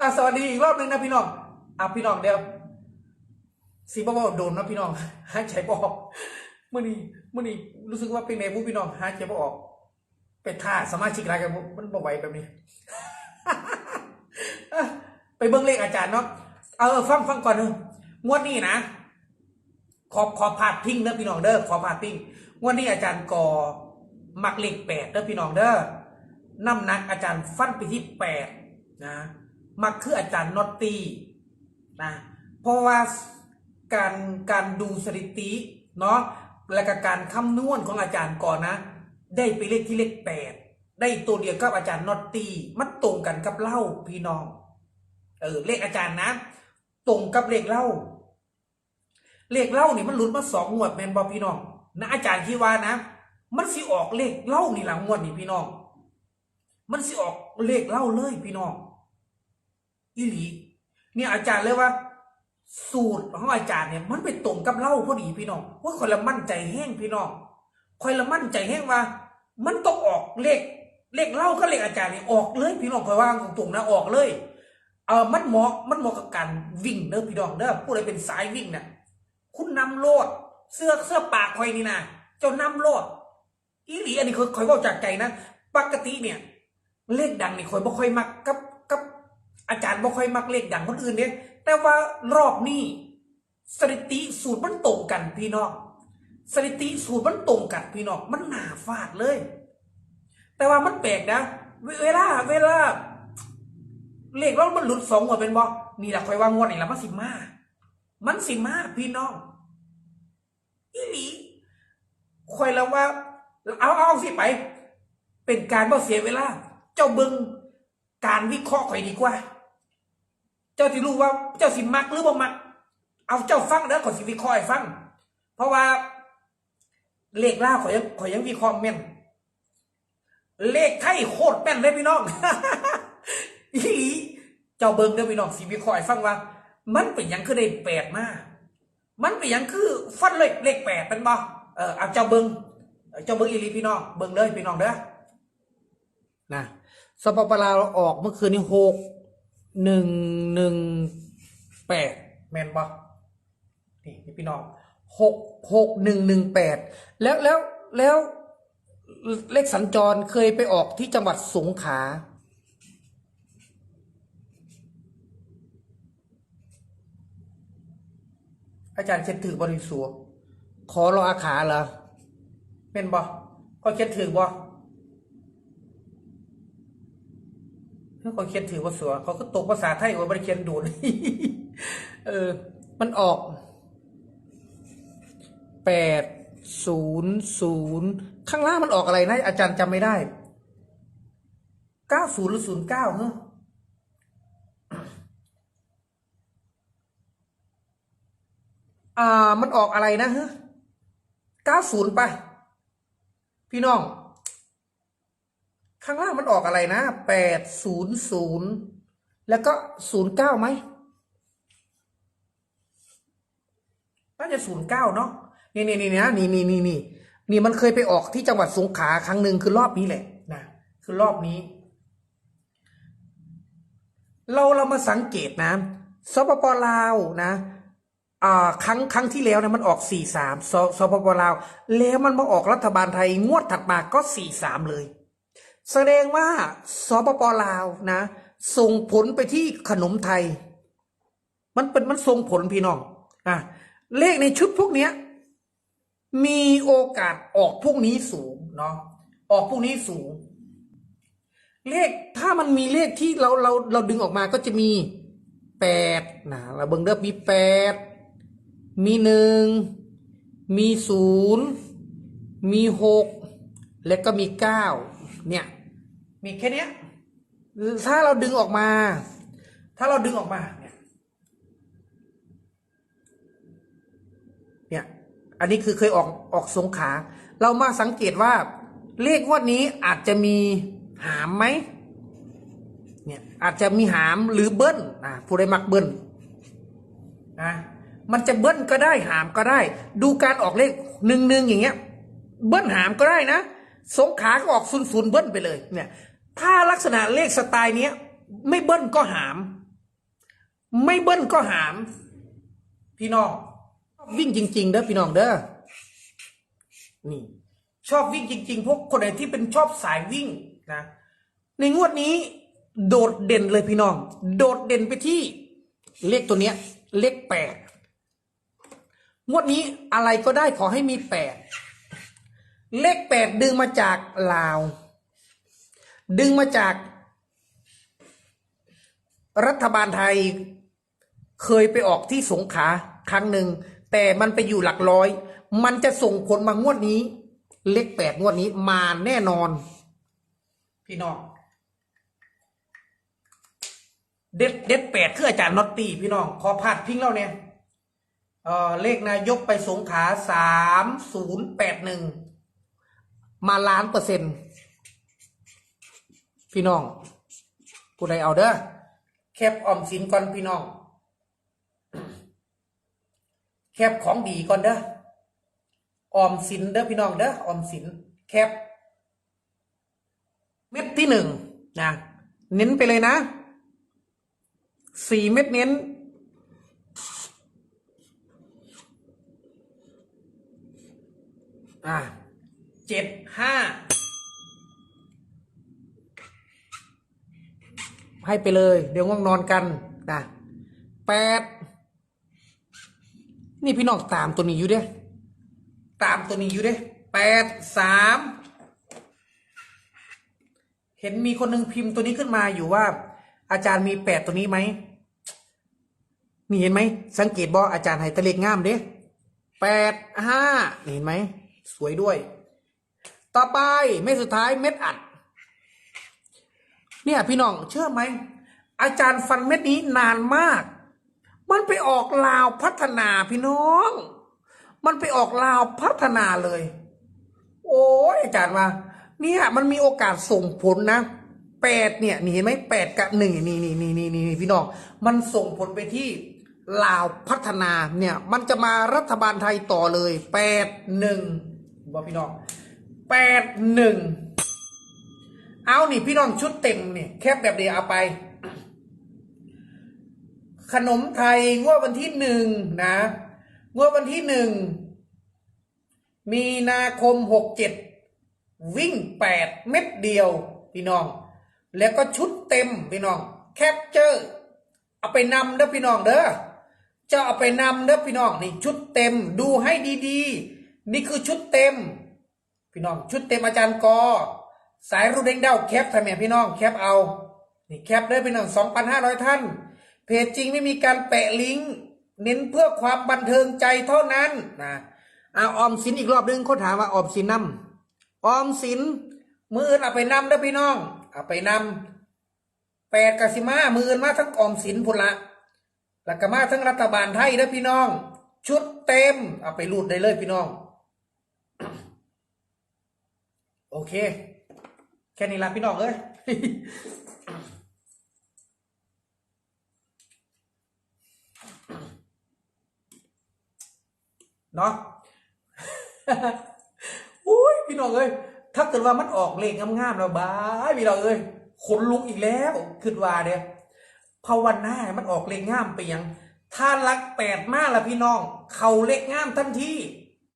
อะสวัสดีอีกรอบหนึ่งนะพี่น้องอะพี่น้องเดี๋ยวสีบ่าวโดนนะพี่น้องหายใจบ่ออกเมื่อนี้เมื่อนี้รู้สึกว่าเป็นไงผู้พี่น้องหายใจบ่ออกเป็นท่าสมาชิกรายกันบ่มันบ่ไหวแบบนี้ ไปเบิ้งเลขอาจารย์เนาะเออฟังฟังก่อนเนอะงวดนี้นะ ขอขอพาดพิงเด้อพี่น้องเด้อขอพาดพิงงวดนี้อาจารย์ก่อมักเลขแปดเด้อพี่น้องเด้อน้ำหนักอาจารย์ฟันไปที่แปดนะ มักคืออาจารย์นอตตี้นะเพราะว่าการการดูสถิติเนาะและกการคำนวณของอาจารย์ก่อนนะ ได้ไปเลขที่เลขแปดได้ตัวเดียวกับอาจารย์นอตตี้มันตรงกันกับเล่าพี่น้องเออเลขอาจารย์นะ ตรงกับเลขเล่าเลขเล่านี่มันหลุดมาสองงวดแมนบอพี่น้องนะอาจารย์คิดว่านะ มันสิออกเลขเล่านี่หลังงวดนี่พี่น้อง มันสิออกเลขเล่าเลยพี่น้อง อีหลีเนี่ยอาจารย์เลยว่า สูตรของอาจารย์เนี่ย มันไปตรงกับเล่าพอดีพี่น้องว่าคนละมั่นใจแห้งพี่น้องคอยละมั่นใจแห้งว่า มันต้องออกเลขเลขเล่าก็เลขอาจารย์เนี่ยออกเลยพี่น้องคอยว่าตรงๆนะออกเลยเออมันเหมาะมันเหมาะกับการวิ่งเด้อพี่น้องเด้อผู้ใดเป็นสายวิ่งเนี่ยคุณนำโลด เสื้อเสื้อปากคอยนี่นะเจ้านำโลดอีหลีอันนี้คอยคอยบอกจากใจนะปกติเนี่ย เลขดังนี่คอยบ่ค่อยมักกับ อาจารย์บ่ค่อยมักเลขดังคนอื่นเนี่ยแต่ว่ารอบนี้สถิติสูตรมันตรงกันพี่น้องสถิติสูตรมันตรงกันพี่น้องมันหนาฟาดเลย แต่ว่ามันแปลกนะ เวลา เวลา เลขเรามันหลุดสองงวเป็นบ่นี่แหละคอยว่างวดนี่แหละมันสิมามันสิมาพี่น้องอีหลีคอยแล้วว่า เอาเอาสิไป เป็นการบ่เสียเวลา เจ้าเบิงการวิเคราะห์ข่อยดีกว่า เจ้าที่รู้ว่าเจ้าสิมักหรือบ่มัก เอาเจ้าฟังเด้อขอสิวิเคราะห์ให้ฟัง เพราะว่า เลขล่าขอยังขอยังวิเคราะห์แม่นเลขไทยโคตรแม่นเลยพี่น้องอีหลีเจ้าเบิงเด้อพี่น้องสิวิเคราะห์ให้ฟังว่า มันเป็นหยังคือได้แปดมามันเป็นหยังคือฟันเลขเลขแปดเป็นบ่เออเอาเจ้าเบิงเจ้าเบิงอีลีพี่น้องเบิงเลยพี่น้องเด้อนะสปปลาวออกเมื่อคืนนี้หก หนึ่งหนึ่งแปดแมนบอนี่นี่พี่น้องหกหกหนึ่งหนึ่งแปดแล้วแล้วแล้วเลขสัญจรเคยไปออกที่จังหวัดสงขลาอาจารย์เช็ดถือบริสุทธิ์ขอรออาขาเหรอเป็นบอก็เช็ดถือบอ ถ้า เขาเขียนถือว่าสัวเขาก็ตกภาษาไทยว่าบริเขียนดูดเออ มันออกแปดศูนย์ศูนย์ข้างล่างมันออกอะไรนะอาจารย์จำไม่ได้เก้าศูนย์หรือศูนย์เก้าเนอะอ่า มันออกอะไรนะฮะเก้าศูนย์ไป พี่น้อง ข้างล่างมันออกอะไรนะแปดศูนย์ศูนย์แล้วก็ศูนย์เก้าไหมน่าจะศูนย์เก้าเนาะนี่นี่นี่นะนี่นี่นี่นี่นี่มันเคยไปออกที่จังหวัดสงขลาครั้งหนึ่งคือรอบนี้แหละนะคือรอบนี้ เราเรามาสังเกตนะสปปลาวนะอ่าครั้งครั้งที่แล้วเนี่ยมันออกสี่สามสสปปลาว แล้วมันมาออกรัฐบาลไทยงวดถัดมาก็สี่สามเลย แสดงว่าสปปลาวนะ ส่งผลไปที่ขนมไทย มันเป็นมันส่งผลพี่น้องอะเลขในชุดพวกเนี้ย มีโอกาสออกพวกนี้สูงเนาะออกพวกนี้สูง เลขถ้ามันมีเลขที่เราเราเราดึงออกมาก็จะมีแปดนะเราเบิ่งเด้อมีแปดมีหนึ่งมีศูนย์มีหกแล้วก็มีเก้าเนี่ย มีแค่เนี้ยถ้าเราดึงออกมา ถ้าเราดึงออกมาเนี่ยเนี่ย อันนี้คือเคยออกออกสงขา เรามาสังเกตว่า เลขงวดนี้อาจจะมีหามไหมเนี่ยอาจจะมีหามหรือเบิ้ลอะผู้ใดมักเบิ้ลนะมันจะเบิ้ลก็ได้หามก็ได้ ดูการออกเลขหนึ่งหนึ่งอย่างเงี้ย เบิ้ลหามก็ได้นะสงขาก็ออกศูนย์ศูนย์เบิ้ลไปเลยเนี่ย ถ้าลักษณะเลขสไตล์เนี้ยไม่เบิ้ลก็หาม ไม่เบิ้ลก็หาม พี่น้องวิ่งจริง ๆ เด้อพี่น้องเด้อนี่ ชอบวิ่งจริง ๆ พวกคนไหนที่เป็นชอบสายวิ่งนะในงวดนี้ โดดเด่นเลยพี่น้อง โดดเด่นไปที่เลขตัวเนี้ย เลขแปดงวดนี้อะไรก็ได้ขอให้มีแปดเลขแปดดึงมาจากลาว ดึงมาจาก รัฐบาลไทยเคยไปออกที่สงขาครั้งหนึ่ง แต่มันไปอยู่หลักร้อย มันจะส่งผลมางวดนี้ เลขแปดงวดนี้มาแน่นอน พี่น้องเด็ดเด็ดแปดคืออาจารย์น็อตตี้พี่น้อง ขอพาดพิงแล้วเนี่ยเออเลขนายกไปสงขาสามศูนย์แปดหนึ่งมาล้านเปอร์เซ็นต์ พี่น้องผู้ใดเอาเด้อแคบออมสินก่อนพี่น้อง แคบของดีก่อนเด้อออมสินเด้อพี่น้องเด้อออมสินแคบเม็ดที่หนึ่งนะเน้นไปเลยนะสี่เม็ดเน้นอะเจ็ดห้า ให้ไปเลย เดี๋ยวง่วงนอนกันนะแปดนี่พี่น้องตามตัวนี้อยู่เด้ตามตัวนี้อยู่เด้แปดสามเห็นมีคนหนึ่งพิมพ์ตัวนี้ขึ้นมาอยู่ว่า อาจารย์มีแปดตัวนี้ไหมนี่เห็นไหมสังเกตบออาจารย์ให้ตะเล็กงามเด้แปดห้าเห็นไหม สวยด้วย ต่อไปเม็ดสุดท้ายเม็ดอัด เนี่ยพี่น้องเชื่อไหม อาจารย์ฟันเม็ดนี้นานมาก มันไปออกลาวพัฒนาพี่น้อง มันไปออกลาวพัฒนาเลย โอ้ยอาจารย์มาเนี่ยมันมีโอกาสส่งผลนะแปดเนี่ยนี่เห็นไหมแปดกับหนึ่งนี่นี่นี่นี่นี่พี่น้องมันส่งผลไปที่ลาวพัฒนาเนี่ย มันจะมารัฐบาลไทยต่อเลยแปดหนึ่งบอกพี่น้องแปดหนึ่ง เอานี่พี่น้องชุดเต็มเนี่ยแคบแบบเดียวเอาไป ขนมไทยงวดวันที่หนึ่งนะงวดวันที่หนึ่งมีนาคมหกเจ็ดวิ่งแปดเม็ดเดียวพี่น้อง แล้วก็ชุดเต็มพี่น้อง แคปเจอร์ เอาไปนำเด้อพี่น้องเด้อจะเอาไปนำเด้อพี่น้องนี่ชุดเต็มดูให้ดีๆ นี่คือชุดเต็ม พี่น้องชุดเต็มอาจารย์กอ สายรูเด้งเด้าแคปทำไมพี่น้องแคปเอา นี่แคปเด้พี่น้องสองพันห้าร้อยท่าน เพจจริงไม่มีการแปะลิงก์เน้นเพื่อความบันเทิงใจเท่านั้นนะเอาออมสินอีกรอบนึงเขาถามว่าออมสินนำออมสินมืออื่นเอาไปนำเด้พี่น้องเอาไปนำแปดกสิมามืออื่นมาทั้งออมสินพุ่นละแล้วก็มาทั้งรัฐบาลไทยเด้พี่น้อง ชุดเต็มเอาไปรูดได้เลยพี่น้อง โอเค แค่นี้ละพี่น้องเอ้ยเนาะอุ้ยพี่น้องเอ้ยถ้าเกิดว่ามันออกเลขงามๆแล้วบ้าพี่น้องเอ้ยขนลุกอีกแล้วคิดว่าเดียภาวนามันออกเลขงามไปยังถ้ารักแปดมากละพี่น้อง เขาเลขงามทันที